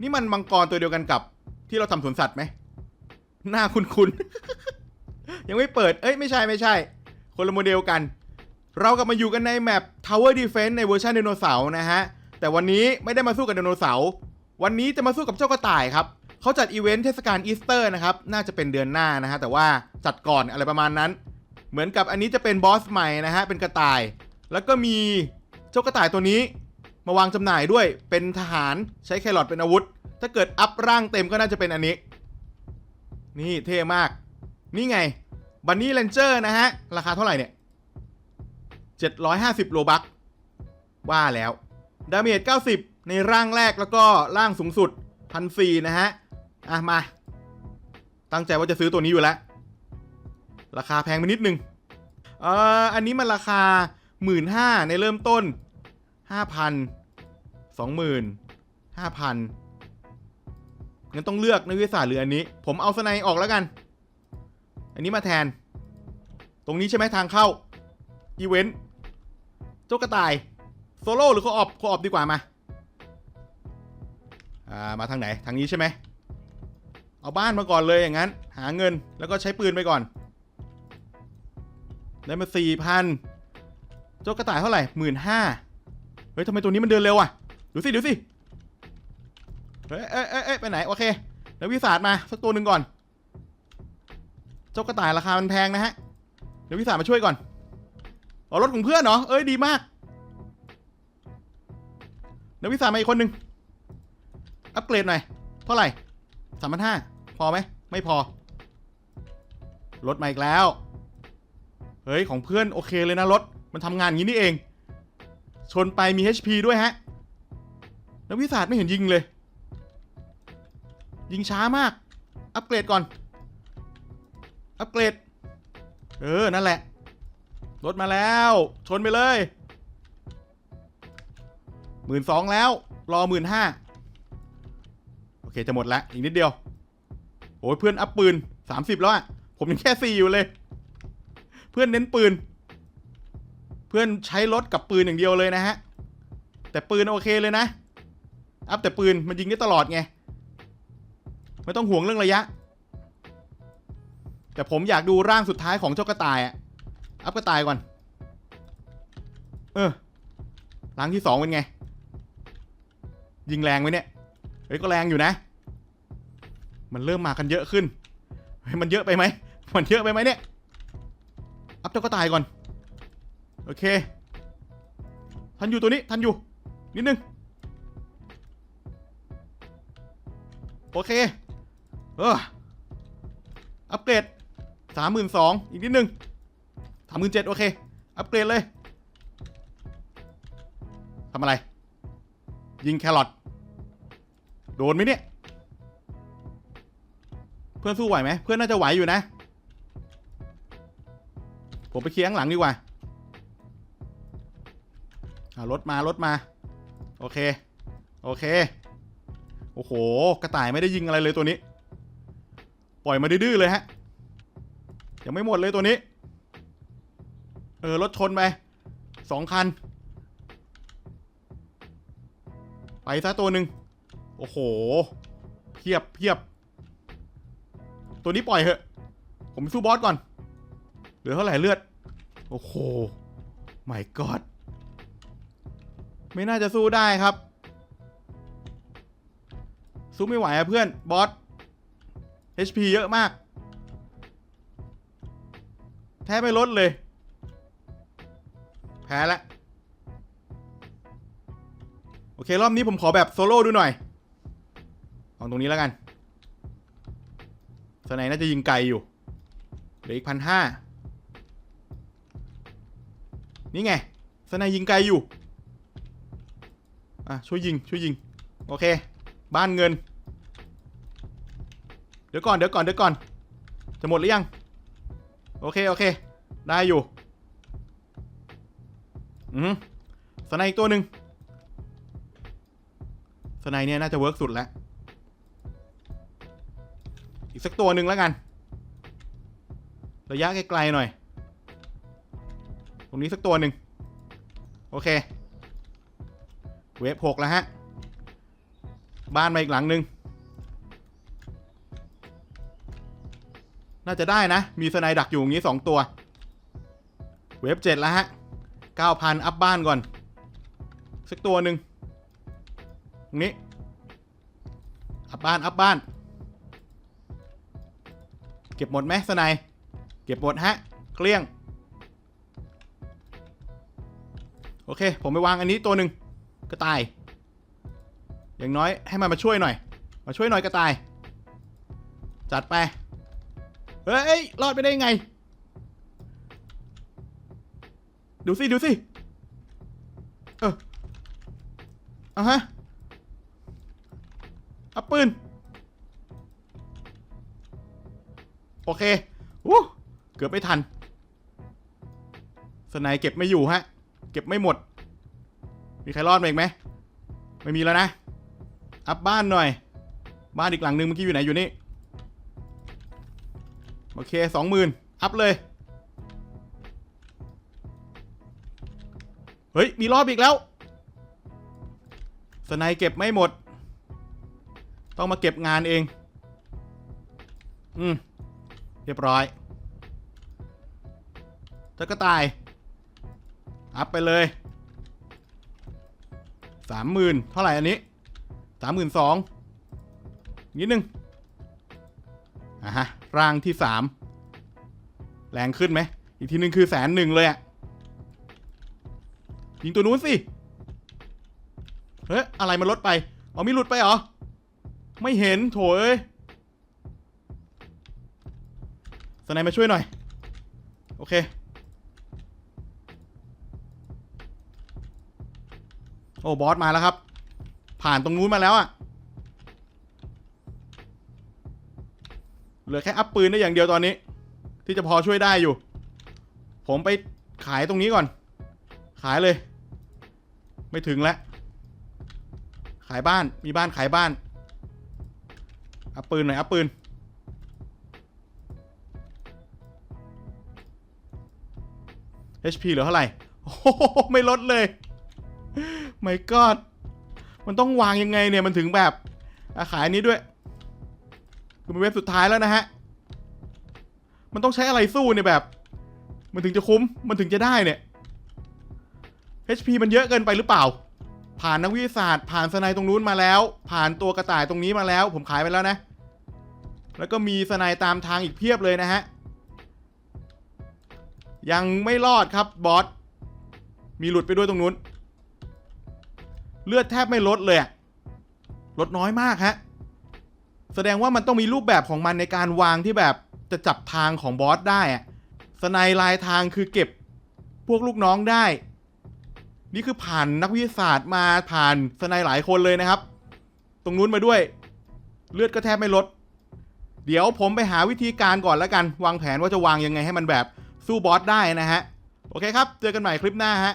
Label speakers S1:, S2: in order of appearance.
S1: นี่มันมังกรตัวเดียวกันกับ ที่เราทำสวนสัตว์ไหม หน้าคุ้นๆยังไม่เปิด เอ้ยไม่ใช่ไม่ใช่ คนละโมเดลกัน เรากลับมาอยู่กันในแมป Tower Defense ในเวอร์ชันไดโนเสาร์นะฮะ แต่วันนี้ไม่ได้มาสู้กับไดโนเสาร์ วันนี้จะมาสู้กับเจ้ากระต่ายครับ เขาจัดอีเวนต์เทศกาลอีสเตอร์นะครับ น่าจะเป็นเดือนหน้านะฮะ แต่ว่าจัดก่อนอะไรประมาณนั้น เหมือนกับอันนี้จะเป็นบอสใหม่นะฮะ เป็นกระต่าย แล้วก็มีเจ้ากระต่ายตัวนี้ มาวางจำหน่ายด้วยเป็นทหารใช้แครอทเป็นอาวุธ ถ้าเกิดอัพร่างเต็มก็น่าจะเป็นอันนี้ นี่เท่มาก นี่ไงบันนี่เลนเจอร์นะฮะ ราคาเท่าไหร่เนี่ย 750 โลบักว่าแล้ว ดาเมจ 90 ในร่างแรกแล้วก็ร่างสูงสุดพันสี่นะฮะ อะ มา ตั้งใจว่าจะซื้อตัวนี้อยู่แล้ว ราคาแพงไปนิดนึงเอ่ออันนี้มันราคา 15,000ในเริ่มต้น 5,000 20,000 5,000งั้นต้องเลือกในวิทยาศาสตร์หรืออันนี้ ผมเอาสไนออกแล้วกัน อันนี้มาแทน ตรงนี้ใช่ไหมทางเข้า อีเวนต์เจ้ากระต่าย โซโล่หรือโคออฟโคออฟดีกว่ามา อ่า มาทางไหน ทางนี้ใช่ไหม เอาบ้านมาก่อนเลยอย่างนั้น หาเงินแล้วก็ใช้ปืนไปก่อน ได้มาสี่พัน เจ้ากระต่ายเท่าไหร่หมื่นห้าเฮ้ยทำไมตัวนี้มันเดินเร็วอะ ดูสิดูสิเอ้ยเอ้ยเอ้ยเอ้ยไปไหน โอเคแล้ววิสาดมาสักตัวหนึ่งก่อน เจ้ากระต่ายราคามันแพงนะฮะ เดี๋ยววิสาดมาช่วยก่อนเอารถของเพื่อนเหรอ เอ้ยดีมาก เดี๋ยววิสาดมาอีกคนหนึ่งอัปเกรดหน่อย เท่าไหร่สามพันห้าพอไหม ไม่พอ รถมาอีกแล้ว เฮ้ย ของเพื่อนโอเคเลยนะรถ มันทำงานอย่างนี้นี่เอง ชนไปมี HP ด้วยฮะ แล้ววิสาดไม่เห็นยิงเลย ยิงช้ามาก อัปเกรดก่อน อัปเกรด เออ นั่นแหละ รถมาแล้ว ชนไปเลยหมื่นสองแล้ว รอหมื่นห้าโอเค จะหมดแล้วอีกนิดเดียวโอ้ยเพื่อนอัพปืน30แล้วอะผมยังแค่4อยู่เลย เพื่อนเน้นปืน เพื่อนใช้รถกับปืนอย่างเดียวเลยนะฮะ แต่ปืนโอเคเลยนะ อัพแต่ปืนมันยิงได้ตลอดไง ไม่ต้องห่วงเรื่องระยะ แต่ผมอยากดูร่างสุดท้ายของเจ้ากระต่ายอะอัพกระต่ายก่อน เออร่างที่สองเป็นไง ยิงแรงไหมเนี่ย เฮ้ยก็แรงอยู่นะ มันเริ่มมากันเยอะขึ้น เฮ้ยมันเยอะไปไหม มันเยอะไปไหมเนี่ย อัพเจ้ากระต่ายก่อน โอเค ทันอยู่ตัวนี้ ทันอยู่ นิดนึง โอเค เออ อัปเกรดสามหมื่นสองอีกนิดนึงสามหมื่นเจ็ดโอเค อัปเกรดเลยทำอะไร ยิงแครอทโดนไหมเนี่ย เพื่อนสู้ไหวไหม เพื่อนน่าจะไหวอยู่นะ ผมไปเคลียร์ข้างหลังดีกว่าอ่ารถมารถมา โอเค โอเค โอ้โห กระต่ายไม่ได้ยิงอะไรเลยตัวนี้ ปล่อยมาดื้อเลยฮะ ยังไม่หมดเลยตัวนี้ เออรถชนไปสองคัน ไปซะตัวหนึ่งโอ้โหเพียบเพียบ ตัวนี้ปล่อยเหอะ ผมไปสู้บอสก่อน เหลือเท่าไหร่เลือด โอ้โห my god ไม่น่าจะสู้ได้ครับ สู้ไม่ไหวอะเพื่อน บอส HP เยอะมาก แทบไม่ลดเลย แพ้แล้วโอเค รอบนี้ผมขอแบบโซโล่ดูหน่อยเอาตรงนี้แล้วกันสไนน่าจะยิงไกลอยู่เหลืออีกพันห้านี่ไงสไนยิงไกลอยู่ อะ ช่วยยิง ช่วยยิง โอเค บ้านเงิน เดี๋ยวก่อนเดี๋ยวก่อนเดี๋ยวก่อน จะหมดหรือยัง โอเคโอเค ได้อยู่ อืมสไนอีกตัวหนึ่งสไนเนี่ยน่าจะเวิร์กสุดแล้ว อีกสักตัวหนึ่งแล้วกัน ระยะไกลๆหน่อย ตรงนี้สักตัวหนึ่ง โอเค เวฟหกแล้วฮะ บ้านมาอีกหลังหนึ่งน่าจะได้นะ มีสไนดักอยู่อย่างนี้สองตัว เวฟเจ็ดแล้วฮะเก้าพันอัพบ้านก่อน สักตัวหนึ่งตรงนี้ อัพบ้าน อัพบ้าน เก็บหมดไหมสไนด์เก็บหมดฮะเกลี้ยง โอเค ผมไปวางอันนี้ตัวหนึ่งกระต่าย อย่างน้อยให้มันมาช่วยหน่อย มาช่วยหน่อยกระต่าย จัดไป เฮ้ย รอดไปได้ยังไง ดูสิ ดูสิ เอออะฮะอัปืน โอเคอู้เกือบไม่ทัน สไนเก็บไม่อยู่ฮะ เก็บไม่หมด มีใครรอดมาอีกไหม ไม่มีแล้วนะ อัพบ้านหน่อย บ้านอีกหลังหนึ่งเมื่อกี้อยู่ไหนอยู่นี่โอเคสองหมื่นอัพเลย เฮ้ย มีรอบอีกแล้ว สไนเก็บไม่หมด ต้องมาเก็บงานเอง อืม เรียบร้อยเจ้ากระต่าย อัพไปเลยสามหมื่นเท่าไหร่อันนี้ามหมื่นสองนิดนึงอะฮะร่างที่สามแรงขึ้นไหม อีกทีนึงคือแสนหนึ่งเลยอะยิงตัวนู้นสิ เฮ้ย อะไรมันลดไปอ๋อมีหลุดไปเหรอ ไม่เห็นโถเอ้ยสไนด์มาช่วยหน่อย โอเค โอ้ บอสมาแล้วครับ ผ่านตรงนู้นมาแล้วอะเหลือแค่อัพปืนได้อย่างเดียวตอนนี้ ที่จะพอช่วยได้อยู่ ผมไปขายตรงนี้ก่อน ขายเลย ไม่ถึงแล้ว ขายบ้านมีบ้านขายบ้าน อัพปืนหน่อยอัพปืน HP เหลือเท่าไหร่ โอ้โห ไม่ลดเลย ไม่กอด มันต้องวางยังไงเนี่ยมันถึงแบบขายอันนี้ด้วยคือมันเว็บสุดท้ายแล้วนะฮะ มันต้องใช้อะไรสู้เนี่ยแบบ มันถึงจะคุ้ม มันถึงจะได้เนี่ย HP มันเยอะเกินไปหรือเปล่า ผ่านนักวิทยาศาสตร์ ผ่านสไนตรงนู้นมาแล้ว ผ่านตัวกระต่ายตรงนี้มาแล้ว ผมขายไปแล้วนะ แล้วก็มีสไนตามทางอีกเพียบเลยนะฮะ ยังไม่รอดครับบอส มีหลุดไปด้วยตรงนู้น เลือดแทบไม่ลดเลยลดน้อยมากฮะ แสดงว่ามันต้องมีรูปแบบของมันในการวางที่แบบจะจับทางของบอสได้อะสไนด์ลายทางคือเก็บพวกลูกน้องได้ นี่คือผ่านนักวิทยาศาสตร์มาผ่านสไนด์หลายคนเลยนะครับ ตรงนู้นมาด้วย เลือดก็แทบไม่ลด เดี๋ยวผมไปหาวิธีการก่อนแล้วกัน วางแผนว่าจะวางยังไงให้มันแบบสู้บอสได้นะฮะ โอเคครับ เจอกันใหม่คลิปหน้าฮะ